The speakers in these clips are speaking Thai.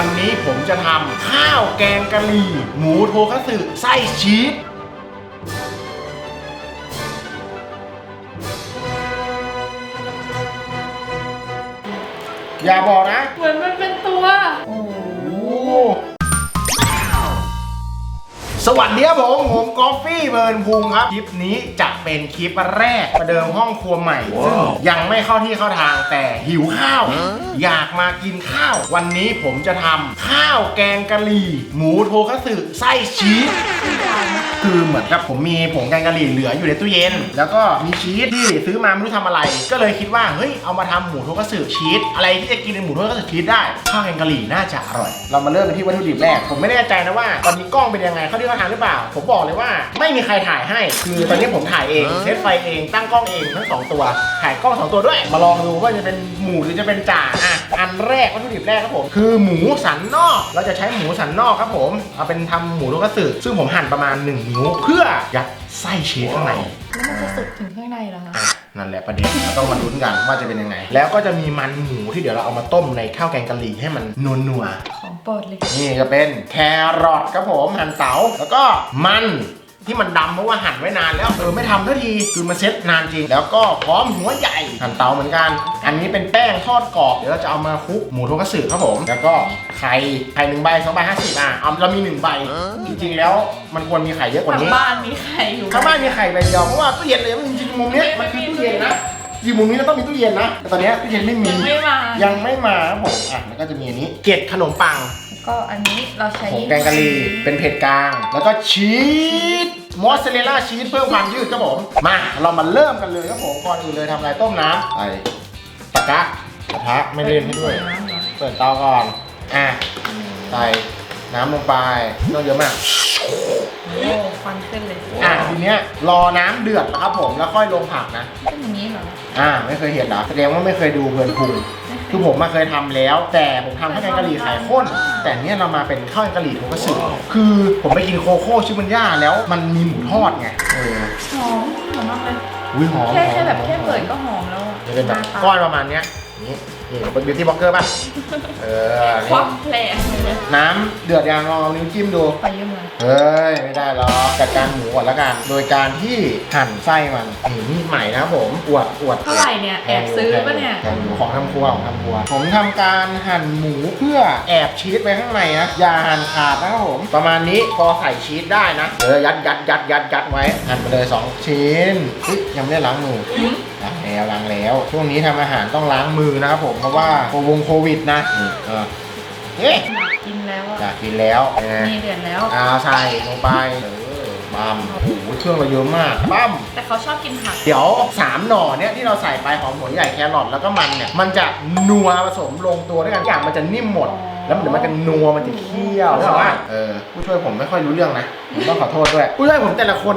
วันนี้ผมจะทำข้าวแกงกะหรี่ หมูโทคัตสึไส้ชีสอย่าบอกนะ เหมือนมัน สวัสดีครับผม ผมกอฟฟี่เบิร์นพุงครับ คลิปนี้จะเป็นคลิปแรกประเดิมห้องครัวใหม่ ซึ่งยังไม่เข้าที่เข้าทางแต่หิวข้าว อยากมากินข้าว วันนี้ผมจะทำข้าวแกงกะหรี่ หมูโทคัตสึไส้ชีส คือเหมือนกับผมมีผงแกงกะหรี่เหลืออยู่ในตู้เย็น แล้วก็มีชีสที่ซื้อมาไม่รู้ทำอะไร ก็เลยคิดว่าเฮ้ยเอามาทำหมูโทคัตสึชีสอะไรที่จะกินเป็นหมูโทคัตสึชีสได้ข้าวแกงกะหรี่น่าจะอร่อย เรามาเริ่มกันที่วัตถุดิบแรก ผมไม่แน่ใจนะว่าตอนนี้กล้องเป็นยังไงเขาที่เขาทางหรือเปล่า ผมบอกเลยว่าไม่มีใครถ่ายให้ คือตอนนี้ผมถ่ายเองเซตไฟเองตั้งกล้องเองทั้งสองตัว ถ่ายกล้องสองตัวด้วย มาลองดูว่าจะเป็นหมูหรือจะเป็นจ่าอะอันแรกวัตถุดิบแรกครับผม คือหมูสันนอก เราจะใช้หมูสันนอกครับผม เอาเป็นทำหมูโทคัตสึซึ่งผมหั่นประมาณ1นิ้วเพื่อยัดไส้ชีสข้างในแล้วมันจะสุกถึงข้างในเหรอคะอะ นั่นแหละประเด็นเราต้องมาลุ้นกันว่าจะเป็นยังไง แล้วก็จะมีมันหมูที่เดี๋ยวเราเอามาต้มในข้าวแกงกะหรี่ให้มันนัวของโปรดเลยๆนี่ก็เป็นแครอทครับผมหั่นเต๋าแล้วก็มัน ที่มันดำเพราะว่าหั่นไว้นานแล้วเออไม่ทำทันทีคือมันเซ็ตนานจริง แล้วก็พร้อมหัวใหญ่หั่นเต๋าเหมือนกัน อันนี้เป็นแป้งทอดกรอบเดี๋ยวเราจะเอามาคลุกหมูโทคัตสึครับผม แล้วก็ไข่ไข่หนึ่งใบสองใบห้าสิบอะเอาเรามีหนึ่งใบจริงๆแล้วมันควรมีไข่เยอะกว่าทางนี้บ้านมีใครอยู่ข้างบ้านมีไข่ใบเดียวเพราะว่าตู้เย็นเลยจริงๆมุมเนี้ยมันคือตู้เย็นนะจริงมุมนี้เราต้องมีตู้เย็นนะแต่ตอนเนี้ยตู้เย็นไม่มียังไม่มายังไม่มาครับผมอะแล้วก็จะมีอันนี้เกล็ดขนมปังแล้ว ก็อันนี้เราใช้ผงแกงกะหรี่เป็นเผ็ดกลาง แล้วก็ชีสมอสซาเรลล่าชีสเพิ่มความยืดครับผม มาเรามาเริ่มกันเลยครับผมก่อนอื่นเลยทำอะไรต้มน้ำใส่ตะกะกระทะไม่เล่นให้ด้วยน้ำเหรอเปิดเตาก่อน อะใส่น้ำลงไปไม่ต้องเยอะมากโอ้ควันขึ้นเลย อะทีเนี้ยรอน้ำเดือดนะครับผมแล้วค่อยลงผักนะเป็นอย่างนี้เหรอ อ่าไม่เคยเห็นเหรอแสดงว่าไม่เคยดูเพลินพุงคือผมมาเคยทำแล้ว แต่ผมทำข้าวแกงกะหรี่ไข่ข้น แต่เนี้ยเรามาเป็นข้าวแกงกะหรี่โทคัตสึคือผมไปกินโคโค่ชิมันย่าแล้วมันมีหมูทอดไงเออหอมหอมมากเลยอุ้ยหอมแค่หอมแค่แบบหอมแค่เปิดก็หอมแล้วอะจะเป็นแบบหาตาก้อนประมาณเนี้ย นี่นี่เป็นบิวตี้บล็อกเกอร์ป่ะ เออควันี่กแผลเลยน้ำเดือดยังลองเอานิ้วจิ้มดู ไปเยอะเลยเฮ้ย ไม่ได้หรอกจัดการหมูก่อนละกัน โดยการที่หั่นไส้มันนี่มีดใหม่นะครับผม อวดอวดเท่าไหร่เนี่ยแอบซื้อปะเนี่ยแพงอยู่ของทำครัวของทำครัว ผมทำการหั่นหมูเพื่อแอบชีสไว้ข้างในนะ อย่าหั่นขาดนะครับผม ประมาณนี้พอใส่ชีสได้นะ เออยัดยัดยัดยัดยัดไว้หั่นไปเลย2ชิ้นเฮ้ยยังไม่ได้ล้างมือ ล้างแล้วล้างแล้ว ช่วงนี้ทำอาหารต้องล้างมือนะครับผม เพราะว่าโควงโควิดนะนี่เออเฮ้ยอยากกินแล้วอยาอะกกินแล้วเป็นไงนี่เดือดแล้วเอาใส่ลงไปเออปั๊มโอ้โหเครื่องเราเยอะมากปั๊มแต่เขาชอบกินผัก เดี๋ยวสามหน่อเนี่ยที่เราใส่ไปหอมหัวใหญ่แครอทแล้วก็มันเนี่ย มันจะนัวผสมลงตัวด้วยกันทุกอย่างมันจะนิ่มหมด แล้วเดี๋ยวมันจะนัวมันจะเคี่ยวใช่ไหมเออผู้ช่วยผมไม่ค่อยรู้เรื่องนะผมต้องขอโทษด้วยผู้ช่วยผมแต่ละคน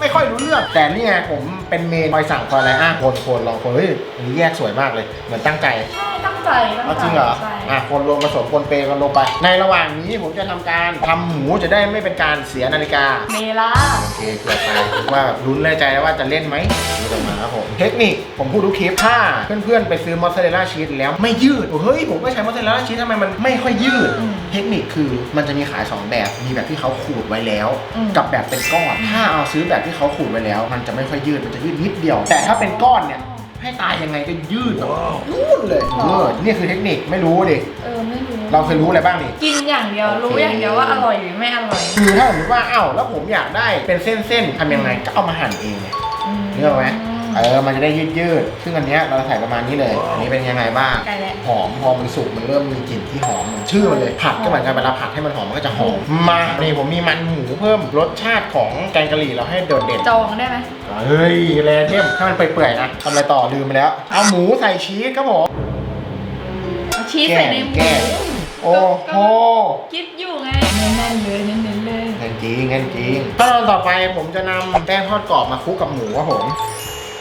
ไม่ค่อยรู้เรื่อง แต่นี่ไงผมเป็นเมนคอยสั่งคอยอะไรอะคนคนลองคนเฮ้ยอันนี้แยกสวยมากเลย เหมือนตั้งใจ ใช่ตั้งใจตั้งเอาใจจริงเหรอ ใช่ อะคนรวมผสมคนเปย์กันลงไป ในระหว่างนี้ผมจะทำการทำหมูจะได้ไม่เป็นการเสียนาฬิกา เมล่าโอเคเกือบไปว่าลุ้นในใจแล้วว่าจะเล่นไหมดูจะมาครับผม เทคนิคผมพูดทุกคลิปถ้าเพื่อนๆไปซื้อมอสซาเรลล่าชีสแล้วไม่ยืด เฮ้ย ผมก็ใช้มอสซาเรลล่าชีสทำไมมันไม่ค่อยยืดอืมเทคนิคคือมันจะมีขาย 2 แบบ มีแบบที่เขาขูดไว้แล้วอืมกับแบบเป็นก้อน ถ้าเอาซื้อแบบที่เขาขูดไว้แล้ว มันจะไม่ค่อยยืด มันจะยืดนิดเดียว แต่ถ้าเป็นก้อนเนี่ย ให้ตายยังไงก็ยืดแบบนู่นเลยเออนี่คือเทคนิคไม่รู้ดิเออไม่รู้เราเคยรู้อะไรบ้างดิ กินอย่างเดียวรู้อย่างเดียวว่าอร่อยหรือไม่อร่อย คือถ้าสมมติว่าอ้าวแล้วผมอยากได้เป็นเส้นๆทำยังไงก็เอามาหั่นเองไงนึกออกไหม เออ มันจะได้ยืดยืดๆซึ่งอันเนี้ยเราใส่ประมาณนี้เลย อันนี้เป็นยังไงบ้างไก่แหละหอม พอมันสุกมันเริ่มมีกลิ่นที่หอมเหมือนชื่อมันเลย ผัดก็เหมือนกันเวลาผัดให้มันหอมมันก็จะหอม มา นี่ผมมีมันหมูเพิ่มรสชาติของแกงกะหรี่เราให้โดดเด่น จองได้ไหมเฮ้ยแรเทมถ้ามันเปื่อยๆนะทำอะไรต่อลืมไปแล้ว เอาหมูใส่ชีสครับผม เอาชีสใส่ในหมูแก้โอ้โห คิดอยู่ไงแน่นๆเลยเน้นๆเลยเงินจริงเงินจริงขั้นตอนต่อไปผมจะนำแป้งทอดกรอบมาคลุกกับหมูครับผม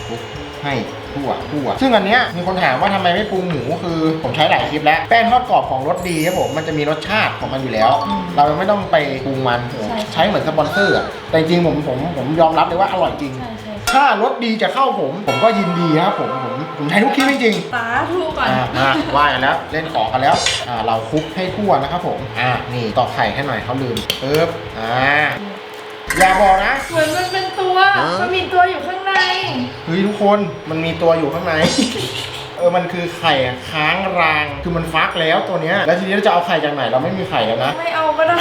คลุกให้ทั่วทั่ว ซึ่งอันเนี้ยมีคนถามว่าทำไมไม่ปรุงหมูคือผมใช้หลายคลิปแล้ว แป้งทอดกรอบของรสดีครับผมมันจะมีรสชาติของมันอยู่แล้ว อืมเราไม่ต้องไปปรุงมันใช่ ใช้เหมือนสปอนเซอร์อะแต่จริงๆผมผมผมยอมรับเลยว่าอร่อยจริง ใช่ใช่คถ้ารสดีจะเข้าผม ผมก็ยินดีครับผมผมผมใช้ทุกคลิปจริงสาธุก่อนๆอ่ามาว่ากันแล้วเล่นของกันแล้วอ่าเราคลุกให้ทั่วนะครับผมอ่านี่ตอกไข่ให้หน่อยเขาลืมปึ๊บอ่าอย่าบอกนะ เหมือนมันเป็นตัว มันมีตัวอยู่ข้างใน เฮ้ยทุกคนมันมีตัวอยู่ข้างใน ออมันคือไข่ค้างราง คือมันฟักแล้วตัวเนี้ย แล้วทีนี้เราจะเอาไข่จากไหนเราไม่มีไข่แล้วนะไม่เอาก็ได้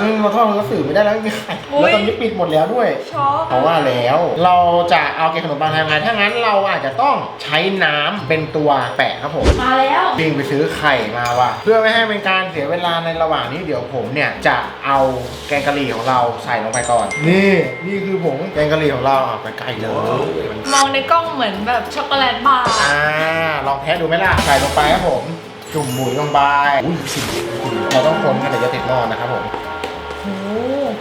อืมเราทอดมันก็สื่อไม่ได้แล้วไม่มีไข่อุ๊ย แล้วตอนนี้ปิดหมดแล้วด้วย ช็อกเพราะว่าแล้วเราจะเอาเกล็ดขนมปังทำยังไงถ้างั้นเราอาจจะต้องใช้น้ำเป็นตัวแปะครับผม มาแล้ว จริงไปซื้อไข่มาว่ะเพื่อไม่ให้เป็นการเสียเวลาในระหว่างนี้เดี๋ยวผมเนี่ยจะเอาแกงกะหรี่ของเราใส่ลงไปก่อน นี่ นี่คือผงแกงกะหรี่ของเราอะไปไกลเลยมองในกล้องเหมือนแบบช็อกโกแลตบาร์อ่าลองแทสดูไหมล่ะใส่ลงไปครับผมจุ่มหมุยลงไปอุ้ยสิเราต้องคนกันเดี๋ยวจะติดหม้อนะครับผมโอ้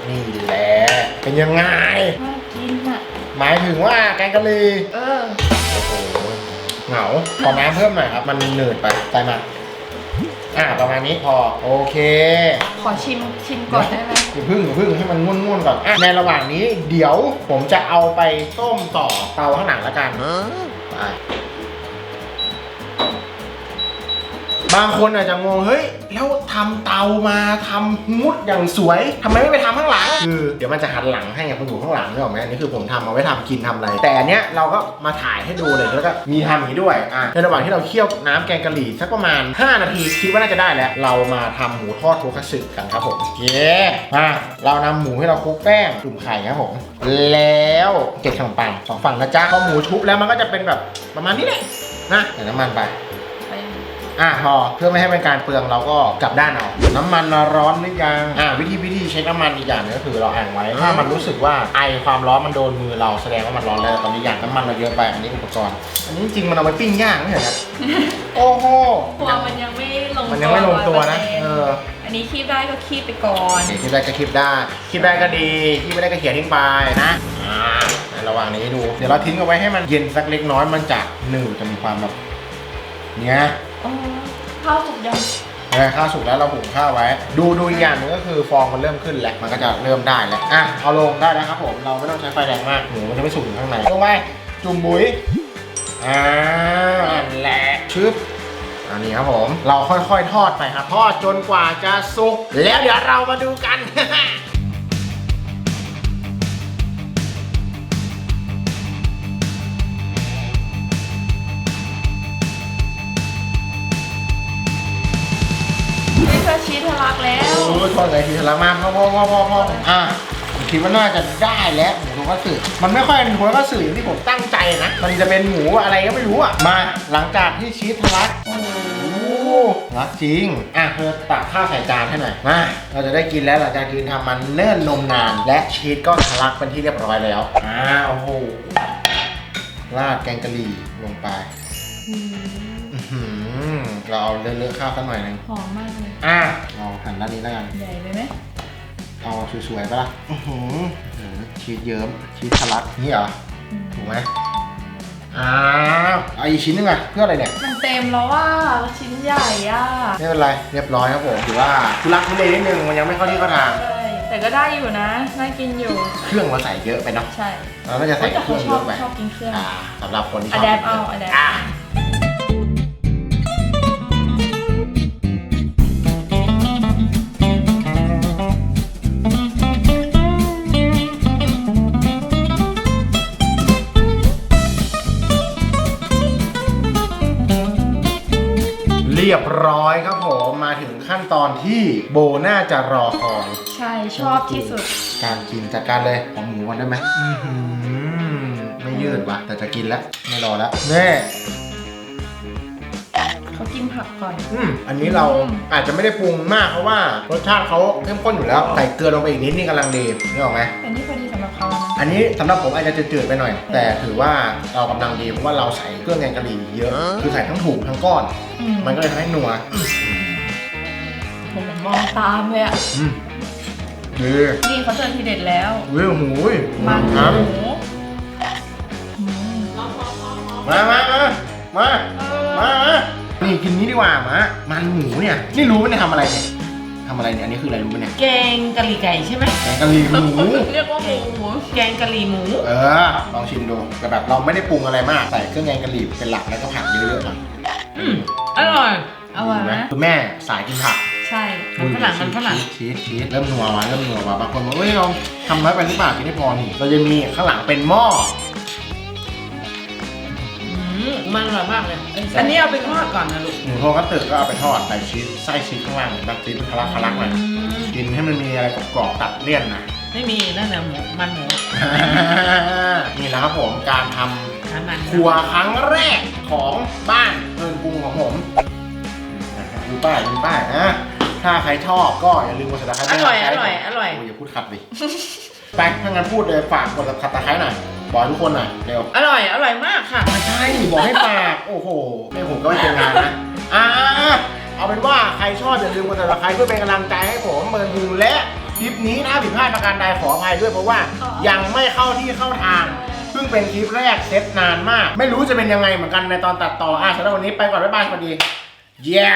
นี่แหละเป็นยังไง น่ากินอะ หมายถึงว่าแกงกะหรี่เออ โอ้โหเหงาขอน้ำเพิ่มหน่อยครับ มันหนืดไปใส่มาอ่าประมาณนี้พอโอเค ขอชิมชิมก่อนได้ไหมอย่าพึ่งอย่าพึ่งให้มันง่วนๆก่อนอะในระหว่างนี้เดี๋ยวผมจะเอาไปต้มต่อเตาข้างหลังแล้วกันไป บางคนอาจจะงงเฮ้ย แล้วทำเตามาทำฮูดอย่างสวยทำไมไม่ไปทำข้างหลัง คือเดี๋ยวมันจะหันหลังให้ไงคุณอยู่ข้างหลังนึกออไหมอันนี่คือผมทำเอาไว้ทำกินทำอะไร แต่อันเนี้ยเราก็มาถ่ายให้ดูเลยแล้วก็มีทำอย่างนี้ด้วยอะในระหว่างที่เราเคี่ยวน้ำแกงกะหรี่สักประมาณ 5 นาทีคิดว่าน่าจะได้แล้ว เรามาทำหมูทอดโทคัตสึกันครับผมเย้มาเรานำหมูให้เราคลุกแป้งจุ่มไข่ครับผมแล้วเกล็ดขนมปังสองฝั่งนะจ๊ะพอหมูชุบแล้วมันก็จะเป็นแบบประมาณนี้แหละนะใส่น้ำมันไป อะพอเพื่อไม่ให้เป็นการเปลืองเราก็กลับด้านเอาน้ำมันร้อนหรือยังอะวิธีวิธีเช็คน้ำมันอีกอย่างหนึงก็คือเราอ่างไว้ถ้ามันรู้สึกว่าไอความร้อนมันโดนมือเราแสดงว่ามันร้อนแล้วตอนนี้อย่างน้ำมันเราเยอะไปอันนี้อุปกรณ์อันนี้จริงๆมันเอาไปปิ้งย่างไม่ใช่เหรอโอ้โหตัวมันยังไม่ลงมันยังไม่ลงตัวนะ100%เอออันนี้คีบได้ก็คีบไปก่อนเดี๋ยวคลิปได้ก็คลิปได้คลิปได้ก็ดีคลิปไม่ได้ก็เขียนทิ้งไปนะอ่าในระหว่างนี้ดู เดี๋ยวเราทิ้งเอาไว้ให้มันเย็นสักเล็กน้อยมันจะหนืดจะมีความแบบเนี้ย อ๋อข้าวสุกยังเออข้าวสุกแล้วเราหุงข้าวไว้ ดูดูอีกอย่างหนึงก็คือฟองมันเริ่มขึ้นแล้วมันก็จะเริ่มได้แล้วอะเอาลงได้แล้วครับผมเราไม่ต้องใช้ไฟแรงมากหมูมันจะไม่สุกถึงข้างในลงไปจุ่มบุ๋ยอ่านั่นแหละชึบอันนี้ครับผมเราค่อยๆทอดไปครับทอดจนกว่าจะสุกแล้วเดี๋ยวเรามาดูกัน ดไงทีละมาพ่อพ่อพ่อพ่อพ่ออะผมคิดว่าน่าจะได้แล้วหมูทงคัตสึมันไม่ค่อยเป็นหมูทงคัตสึอย่างที่ผมตั้งใจนะ มันจะเป็นหมูอะไรก็ไม่รู้อะมาหลังจากที่ชีสทะลักโอ้โหรักจริง อะเธอตักข้าวใส่จานให้หน่อย มา เราจะได้กินแล้วหลังจากกินทำมันเนิ่นนมนาน และชีสก็ทะลักเป็นที่เรียบร้อยแล้ว อ่า โอ้โห ราดแกงกะหรี่ลงไป หือเราเอาเลอะๆข้าวสักหน่อยหนึงหอมมากเลย อะเอาหันด้านนี้แล้วกัน ใหญ่ไปไหมเอาสวยๆปะล่ะอื้อหืออื้อหือชีสเยิ้มชีสทะลักนี่เหรอ อืมถูกไหมอ้าวเอาอีกชิ้นหนึงอะเพื่ออะไรเนี่ย มันเต็มแล้วว่าชิ้นใหญ่อะไม่เป็นไร เรียบร้อยครับผมถือว่าทุลักทุเลนิดนึงมันยังไม่เข้าที่เข้าทาง ใช่แต่ก็ได้อยู่นะ น่ากินอยู่ เครื่องเราใส่เยอะไปเนาะใช่เราน่าจะใส่แต่เครื่เขาองชเยอบอะไป ชอบกินเครื่อง อ่าสำหรับคนที่ชอบ Adapt กินครื่งเอา Adapt อะ เรียบร้อยครับผมมาถึงขั้นตอนที่โบน่าจะรอคอยใช่ชอบที่สุด การกินจัดการเลยของหมูก่อนได้ไหมอื้อหือไม่ยืดว่ะแต่จะกินแล้วไม่รอแล้วแน่ เขากินผักก่อน อืมอันนี้เราอืมอาจจะไม่ได้ปรุงมากเพราะว่ารสชาติเขาเข้มข้นอยู่แล้วใส่เกลือลงไปอีกนิดนี่กำลังดีนึกออกไหมแต่นี่พอดีสำหรับเขานะอันนี้สำหรับผมอาจจะจืดๆไปหน่อย แต่ถือว่าเรากำลังดีเพราะว่าเราใส่เครื่องแกงกะหรี่เยอะคือใส่ทั้งถุงทั้งก้อน อืมมันก็เลยทำให้นัวผมมองตามเลยอะ อืมดีนี่เขาเจอทีเด็ดแล้ววิวหูยมันหน้มูอืมำมามามามา เออมามา นี่กินนี้ดีกว่ามามันหมูเนี่ย นี่รู้ไหมเนี่ยทำอะไรเนี่ยททำอะไรเนี่ย อันนี้คืออะไรรู้ไหมเนี่ยแกงกะหรี่ไก่ใช่ไหมแกงกะหรี่หมู เรียกว่าหมูแกงกะหรี่หมู เออ ลองชิมดูแต่แบบเราไม่ได้ปรุงอะไรมาก ใส่เครื่องแกงกะหรี่เป็นหลักแล้วก็ผักเยอะๆหน่อยอืมอร่อยอร่อยดีไหมนะคุณแม่สายกินผัก ใช่มันฝรั่งมันฝรั่งชีสชีสเริ่มนัววะเริ่มนัววะบางคนบอกเฮ้ยเราทำน้อยไปหรือเปล่ากินไม่พอนี่เราจะมีข้างหลังเป็นหม้ออื มมันอร่อยมากเลย อันนี้เอาไปทอดก่อนนะลูกหมูโทคัตสึก็เอาไปทอดใส่ชีสไส้ชีสข้างล่างเห็นปะชีสเป็นทะลักทะลักหน่อยอืมกินให้มันมีอะไรกรอบๆตัดเลี่ยนหนะไม่มีนั่นแหละหมูมันหมูนี่แหละครับผมการทน้ำมันำครัวครั้งแรกของบ้านเพินปรุงของผมดูป้ายดูป้ายนะถ้าใครชอบก็อย่าลืมกดติดตามอร่อยอร่อยอร่อย โอย่าพูดขัดดิ ไปถ้างั้นพูดเลยฝากกดติดตามหน่อย บอกให้ทุกคนหน่อยเร็วอร่อย อร่อยมากค่ะไม่ใช่บอกให้ฝากโอ้โหไม่ผมก็ไม่เป็นงานนะอ่าเอาเป็นว่าใครชอบอย่าลืมกดติดตามเพื่อเป็นกำลังใจให้ผมเมินบูและคลิปนี้นะผิดพลาดประการใดขออภัยด้วยเพราะว่ายังไม่เข้าที่เข้าทางเพิ่งเป็นคลิปแรกเซตนานมาก ไม่รู้จะเป็นยังไงเหมือนกันในตอนตัดต่ออะสำหรับวันนี้ไปก่อนบ๊ายบายสวัสดีเย้